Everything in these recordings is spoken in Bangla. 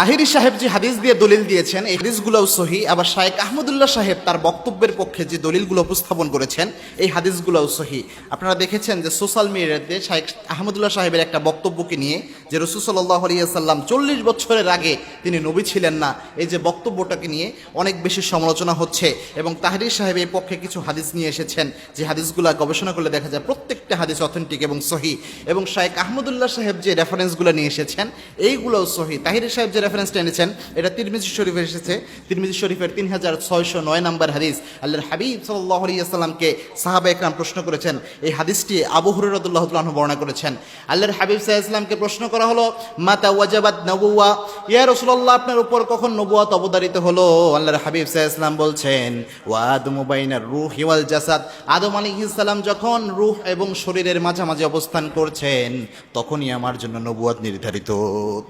তাহিরি সাহেব যে হাদিস দিয়ে দলিল দিয়েছেন, এই হাদিসগুলোও সহি। আবার শায়েক আহমদুল্লাহ সাহেব তার বক্তব্যের পক্ষে যে দলিলগুলো উপস্থাপন করেছেন, এই হাদিসগুলোও সহি। আপনারা দেখেছেন যে সোশ্যাল মিডিয়াতে শায়েক আহমদুল্লাহ সাহেবের একটা বক্তব্যকে নিয়ে যে রসুল সাল্লাহ আলিয়াল্লাম চল্লিশ বছরের আগে তিনি নবী ছিলেন না, এই যে বক্তব্যটাকে নিয়ে অনেক বেশি সমালোচনা হচ্ছে এবং তাহরির সাহেব এই পক্ষে কিছু হাদিস নিয়ে এসেছেন, যে হাদিসগুলো গবেষণা করলে দেখা যায় প্রত্যেকটা হাদিস অথেন্টিক এবং সহি। এবং শায়েক আহমদুল্লাহ সাহেব যে রেফারেন্সগুলো নিয়ে এসেছেন, এইগুলোও সহি। তাহির সাহেব যে রেফারেন্সটা এনেছেন এটা তিরমিজি শরীফে এসেছে, তিরমিজি শরীফের তিন হাজার ছয়শো নয় নম্বর হাদিস। আল্লাহর হাবিব সাল্লাহ আলিয়াল্লামকে সাহাবা একরাম প্রশ্ন করেছেন, এই হাদিসটি আবু হরুরদুল্লাহ বর্ণনা করেছেন। আল্লাহর হাবিব সাহা ইসলামকে প্রশ্ন করা হলো, মাতা ওয়াজাবাদ নবুয়া ইয়া রসুল্লাহ আপনার উপর কখন নবুয়াত অবতারিত হলো? আল্লাহর হাবিব সাহা ইসলাম বলছেন ওয়াদ মুবাইনার রুহ হিওয়াল জাসাদ। আদম আলী ইসলাম যখন রুহ এবং শরীরের মাঝামাঝি অবস্থান করছেন, তখনই আমার জন্য নবুয়াত নির্ধারিত।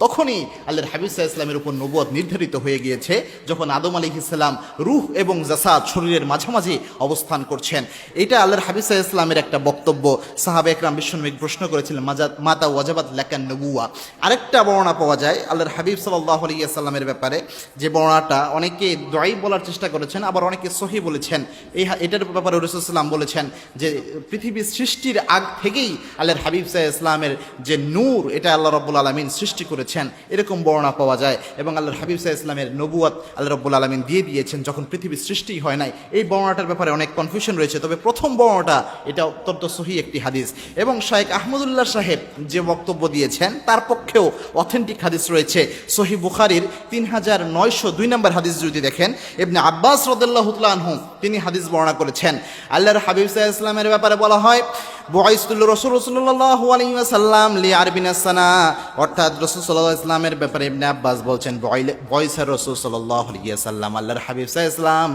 তখনই আল্লাহর হাবিব সাহা ইসলামের উপর নবুয়াত নির্ধারিত হয়ে গিয়েছে, যখন আদম আলী ইসলাম রুহ এবং জাসাদ শরীরের মাঝামাঝি অবস্থান করছেন। এটা আল্লাহর হাবিব সাহা ইসলামের একটা বক্তব্য। সাহাবে একরাম বিশ্বনবী প্রশ্ন করেছিলেন, মাজা- মাতা ওয়াজাবাদ লেখান নবুয়া আরেকটা বর্ণনা পাওয়া যায় আল্লাহর হাবিব সাল্লাহ আলী সাল্লামের ব্যাপারে, যে বর্ণনাটা অনেকে দয় বলার চেষ্টা করেছেন, আবার অনেকে সহি বলেছেন। এই এটার ব্যাপারে রসুলাম বলেছেন যে, পৃথিবীর সৃষ্টির আগ থেকেই আল্লাহর হাবিব সাহ ইসলামের যে নূর, এটা আল্লাহ রব্বুল আলমিন সৃষ্টি করেছেন। এরকম বর্ণনা পাওয়া যায় এবং আল্লাহর হাবিব সাহ ইসলামের নবুয়াত আল্লাহ রব্বুল আলমিন দিয়ে দিয়েছেন যখন পৃথিবীর সৃষ্টি হয় নাই। এই বর্ণনাটার ব্যাপারে অনেক কনফিউশন রয়েছে, তবে প্রথম বর্ণনাটা এটা অত্যন্ত সহি একটি হাদিস। এবং শাহেক আহমদুল্লাহ সাহেব যে বক্তব্য দিয়েছেন, তার পক্ষেও অথেন্টিক হাদিস রয়েছে। সহি বুখারির তিন হাজার নয়শো দুই নম্বর হাদিস যদি দেখেন এমনি আব্বাস রদুল্লাহ তিনি হাদিস বর্ণনা করেছেন। আল্লাহর হাবিব সাহা ইসলামের ব্যাপারে বলা হয় বয়সুল্ল রসুল রসুল্লাহ আলিমাসাল্লাম লি আরবিনাসানা অর্থাৎ রসুল সাল্লাহ ইসলামের ব্যাপারে ইবনে আব্বাস বলছেন বয়সের রসুল সাল্লাহ সাল্লাম আল্লাহর হাবিব সাহা ইসলাম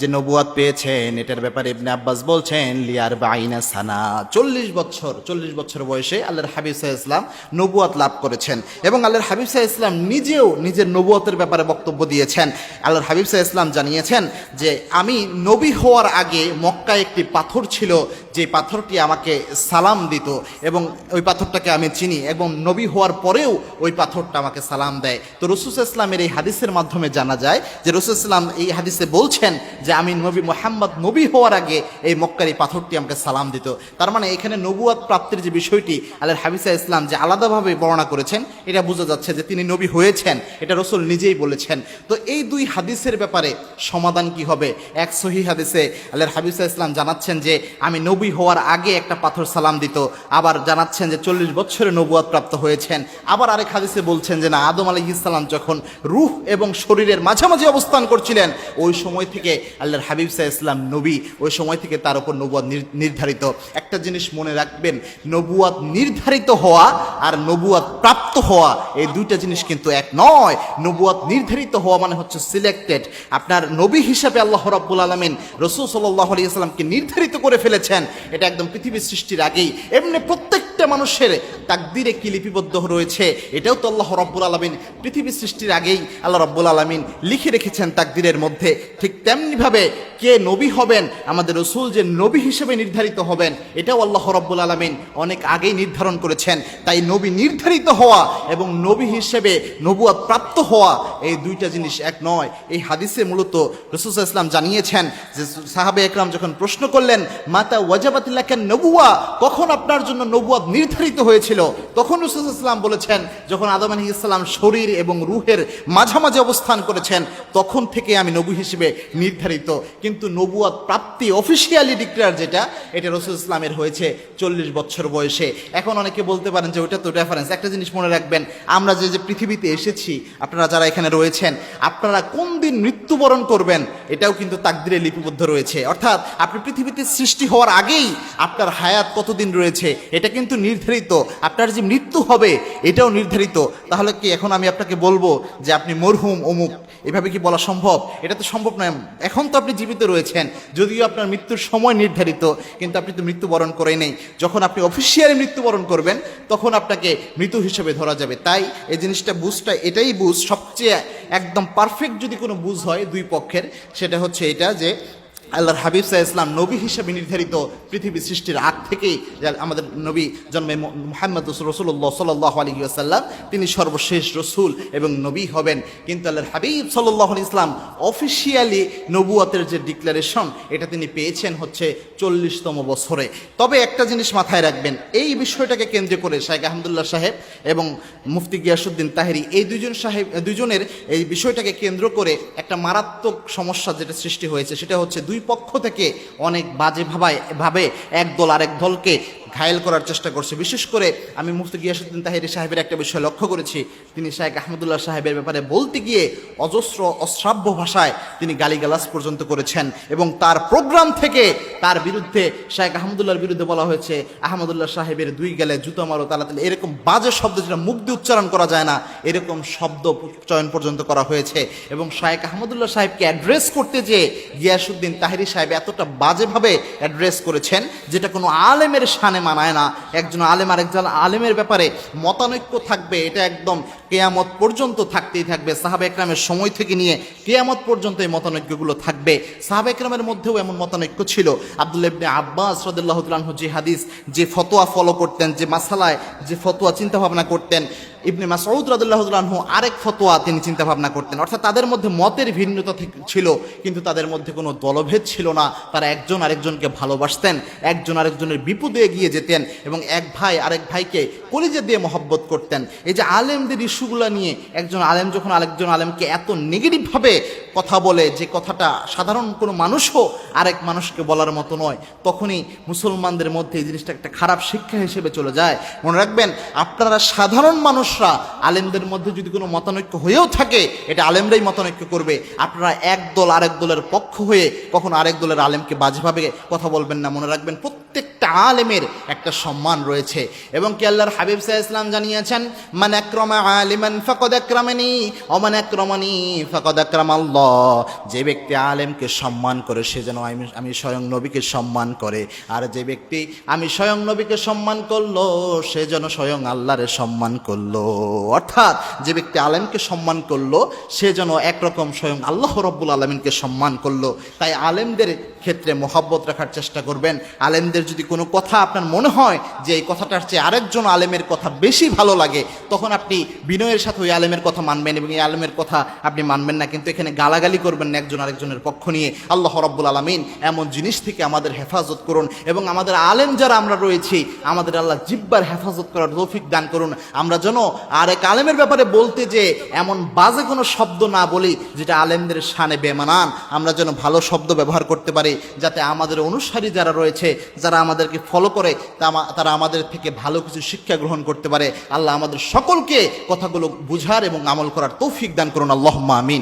যে নবুয়াত পেয়েছেন, এটার ব্যাপারে ইবনে আব্বাস বলছেন লিয়ার বাইনা সানা চল্লিশ বছর চল্লিশ বছর বয়সে আল্লাহর হাবিব সাহ ইসলাম নবুয়াত লাভ করেছেন এবং আল্লাহর হাবিব সাহ ইসলাম নিজেও নিজের নবুয়াতের ব্যাপারে বক্তব্য দিয়েছেন। আল্লাহর হাবিব সাহ ইসলাম জানিয়েছেন যে, আমি নবী হওয়ার আগে মক্কায় একটি পাথর ছিল, যে পাথরটি আমাকে সালাম দিত এবং ওই পাথরটাকে আমি চিনি এবং নবী হওয়ার পরেও ওই পাথরটা আমাকে সালাম দেয়। তো রসুল ইসলামের এই হাদিসের মাধ্যমে জানা যায় যে রসুল ইসলাম এই হাদিসে বলছেন যে আমি নবী মোহাম্মদ নবী হওয়ার আগে এই মক্কার এই পাথরটি আমাকে সালাম দিত। তার মানে এখানে নবুয়াত প্রাপ্তির যে বিষয়টি আল্লাহর হাবিসা ইসলাম যে আলাদাভাবে বর্ণনা করেছেন, এটা বোঝা যাচ্ছে যে তিনি নবী হয়েছেন, এটা রসুল নিজেই বলেছেন। তো এই দুই হাদিসের ব্যাপারে সমাধান কি হবে? এক সহি হাদিসে আল্লাহর হাবিসা ইসলাম জানাচ্ছেন যে আমি নবী হওয়ার আগে একটা পাথর সালাম দিত। আবার জানাচ্ছেন যে চল্লিশ বছরে নবুয়াত প্রাপ্ত হয়েছেন। আবার আরেক হাদিসে বলছেন যে না, আদম আলী ইসলাম যখন রুহ এবং শরীরের মাঝামাঝি অবস্থান করছিলেন, ওই সময় থেকে আল্লাহর হাবিব সাহা ইসলাম নবী, ওই সময় থেকে তার উপর নবুয়াদ নির্ধারিত। একটা জিনিস মনে রাখবেন, নবুয়াদ নির্ধারিত হওয়া আর নবুয়াদ প্রাপ্ত হওয়া, এই দুইটা জিনিস কিন্তু এক নয়। নবুয়াদ নির্ধারিত হওয়া মানে হচ্ছে সিলেক্টেড আপনার নবী হিসাবে আল্লাহ রাব্বুল আলমিন রসুল সাল্লাহ আলী ইসলামকে নির্ধারিত করে ফেলেছেন। এটা একদম পৃথিবীর সৃষ্টির আগেই। এমনি প্রত্যেকটা মানুষের তাকদিরে কি লিপিবদ্ধ রয়েছে, এটাও তো আল্লাহ রব্বুল আলমিন পৃথিবী সৃষ্টির আগেই আল্লাহ রব্বুল আলমিন লিখে রেখেছেন তাকদিরের মধ্যে। ঠিক তেমনিভাবে কে নবী হবেন, আমাদের রসুল যে নবী হিসেবে নির্ধারিত হবেন, এটাও আল্লাহ রব্বুল আলমিন অনেক আগেই নির্ধারণ করেছেন। তাই নবী নির্ধারিত হওয়া এবং নবী হিসেবে নবুয়াদ প্রাপ্ত হওয়া এই দুইটা জিনিস এক নয়। এই হাদিসে মূলত রসুল ইসলাম জানিয়েছেন যে সাহাবে একরাম যখন প্রশ্ন করলেন, মাতা ওয়াজাবাতিল্লাহ নবুয়া? কখন আপনার জন্য নবুয়াদ নির্ধারিত হয়েছিল। তখন রসুল ইসলাম বলেছেন, যখন আদম আলী ইসলাম শরীর এবং রুহের মাঝামাঝি অবস্থান করেছেন, তখন থেকে আমি নবু হিসেবে নির্ধারিত। কিন্তু নবুয়াদ প্রাপ্তি অফিসিয়ালি ডিক্লেয়ার যেটা, এটা রসুল ইসলামের হয়েছে চল্লিশ বছর বয়সে। এখন অনেকে বলতে পারেন যে ওটা তো রেফারেন্স একটা জিনিস মনে রাখবেন, আমরা যে যে পৃথিবীতে এসেছি, আপনারা যারা এখানে রয়েছেন, আপনারা কোন দিন মৃত্যুবরণ করবেন, এটাও কিন্তু তাকদিরে লিপিবদ্ধ রয়েছে। অর্থাৎ আপনি পৃথিবীতে সৃষ্টি হওয়ার আগেই আপনার হায়াত কতদিন রয়েছে, এটা কিন্তু নির্ধারিত, আপনার যে মৃত্যু হবে, এটাও নির্ধারিত। তাহলে কি এখন আমি আপনাকে বলব যে আপনি মরহুম অমুক? এভাবে কি বলা সম্ভব? এটা তো সম্ভব নয়। এখন তো আপনি জীবিত রয়েছেন। যদিও আপনার মৃত্যুর সময় নির্ধারিত, কিন্তু আপনি তো মৃত্যুবরণ করে নেই। যখন আপনি অফিসিয়ালি মৃত্যুবরণ করবেন, তখন আপনাকে মৃত্যু হিসেবে ধরা যাবে। তাই এই জিনিসটা বুঝটা, এটাই বুঝ। সবচেয়ে একদম পারফেক্ট যদি কোনো বুঝ হয় দুই পক্ষের, সেটা হচ্ছে এটা যে আল্লাহর হাবিব সাহা ইসলাম নবী হিসেবে নির্ধারিত পৃথিবী সৃষ্টির আগ থেকেই আমাদের নবী জন্মে মোহাম্মদ রসুল্লাহ সাল্লাহ আলী আসাল্লাম তিনি সর্বশেষ রসুল এবং নবী হবেন। কিন্তু আল্লাহর হাবিব সাল্লাহ ইসলাম অফিসিয়ালি নবুয়াতের যে ডিক্লারেশন এটা তিনি পেয়েছেন হচ্ছে চল্লিশতম বছরে। তবে একটা জিনিস মাথায় রাখবেন, এই বিষয়টাকে কেন্দ্র করে শাহেখ আহমদুল্লাহ সাহেব এবং মুফতি গিয়াসুদ্দিন তাহেরি, এই দুজন সাহেব দুজনের এই বিষয়টাকে কেন্দ্র করে একটা মারাত্মক সমস্যা যেটা সৃষ্টি হয়েছে, সেটা হচ্ছে দুই পক্ষ থেকে অনেক বাজে ভাবায় ভাবে এক দল আরেক দলকে ঘায়েল করার চেষ্টা করছে। বিশেষ করে আমি মুফতি গিয়াসুদ্দিন তাহিরি সাহেবের একটা বিষয় লক্ষ্য করেছি। তিনি শাহেখ আহমদুল্লাহ সাহেবের ব্যাপারে বলতে গিয়ে অজস্র অশ্রাব্য ভাষায় তিনি গালিগালাজ পর্যন্ত করেছেন এবং তার প্রোগ্রাম থেকে তার বিরুদ্ধে শাহেখ আহমদুল্লাহর বিরুদ্ধে বলা হয়েছে, আহমদুল্লাহ সাহেবের দুই গেলে জুতো মারো তালাতালি এরকম বাজে শব্দ যেটা দিয়ে উচ্চারণ করা যায় না, এরকম শব্দ চয়ন পর্যন্ত করা হয়েছে। এবং শাহেখ আহমদুল্লাহ সাহেবকে অ্যাড্রেস করতে যে গিয়াসুদ্দিন তাহেরি সাহেব এতটা বাজেভাবে অ্যাড্রেস করেছেন, যেটা কোনো আলেমের সানে মানায় না। একজন আলেম আরেকজন আলেমের ব্যাপারে মতানৈক্য থাকবে, এটা একদম কেয়ামত পর্যন্ত থাকতেই থাকবে। সাহাবে একরামের সময় থেকে নিয়ে কেয়ামত পর্যন্ত এই মতানৈক্যগুলো থাকবে। সাহাবে একরামের মধ্যেও এমন মতানৈক্য ছিল আব্দুল ইবনে আব্বাস রদুল্লাহ যে হাদিস, যে ফতোয়া ফলো করতেন, যে মাসালায় যে ফতোয়া চিন্তা ভাবনা করতেন ইবনে মাসউদ রাদুল্লাহু আরেক ফতোয়া তিনি চিন্তা ভাবনা করতেন। অর্থাৎ তাদের মধ্যে মতের ভিন্নতা ছিল, কিন্তু তাদের মধ্যে কোনো দলভেদ ছিল না। তারা একজন আরেকজনকে ভালোবাসতেন, একজন আরেকজনের বিপদে এগিয়ে যেতেন এবং এক ভাই আরেক ভাইকে কলিজে দিয়ে মহব্বত করতেন। এই যে আলেমদের ইস্যুগুলো নিয়ে একজন আলেম যখন আরেকজন আলেমকে এত নেগেটিভভাবে কথা বলে যে কথাটা সাধারণ কোনো মানুষও আরেক মানুষকে বলার মতো নয়, তখনই মুসলমানদের মধ্যে এই জিনিসটা একটা খারাপ শিক্ষা হিসেবে চলে যায়। মনে রাখবেন, আপনারা সাধারণ মানুষরা আলেমদের মধ্যে যদি কোনো মতানৈক্য হয়েও থাকে, এটা আলেমরাই মতানৈক্য করবে। আপনারা এক দল আরেক দলের পক্ষ হয়ে কখনো আরেক দলের আলেমকে বাজেভাবে কথা বলবেন না, মনে রাখবেন প্রত্যেকটা আলেমের একটা সম্মান রয়েছে। এবং কি আল্লাহর হাবিব সাহা ইসলাম জানিয়েছেন, মান আক্রমা আলিমান ফকদ আক্রামানি, অমান আক্রমানি ফকদ আক্রাম আল্লাহ যে ব্যক্তি আলেমকে সম্মান করে, সে যেন আমি আমি স্বয়ং নবীকে সম্মান করে। আর যে ব্যক্তি আমি স্বয়ং নবীকে সম্মান করল, সে যেন স্বয়ং আল্লাহরে সম্মান করল। অর্থাৎ যে ব্যক্তি আলেমকে সম্মান করল, সে যেন একরকম স্বয়ং আল্লাহ রব্বুল আলমিনকে সম্মান করল। তাই আলেমদের ক্ষেত্রে মোহাব্বত রাখার চেষ্টা করবেন। আলেমদের যদি কোনো কথা আপনার মনে হয় যে এই কথাটার চেয়ে আরেকজন আলেমের কথা বেশি ভালো লাগে, তখন আপনি বিনয়ের সাথে ওই আলেমের কথা মানবেন এবং এই আলেমের কথা আপনি মানবেন না, কিন্তু এখানে গালাগালি করবেন না একজন আরেকজনের পক্ষ নিয়ে। আল্লাহ রব্বুল আলমিন এমন জিনিস থেকে আমাদের হেফাজত করুন এবং আমাদের আলেম যারা আমরা রয়েছি, আমাদের আল্লাহ জিব্বার হেফাজত করার তৌফিক দান করুন। আমরা যেন আরেক আলেমের ব্যাপারে বলতে যে এমন বাজে কোনো শব্দ না বলি, যেটা আলেমদের সানে বেমানান। আমরা যেন ভালো শব্দ ব্যবহার করতে পারি। যাতে আমাদের অনুসারী যারা রয়েছে, যারা আমাদেরকে ফলো করে তারা আমাদের থেকে ভালো কিছু শিক্ষা গ্রহণ করতে পারে। আল্লাহ আমাদের সকলকে কথাগুলো বুঝার এবং আমল করার তৌফিক দান করুন। আল্লাহ আমিন।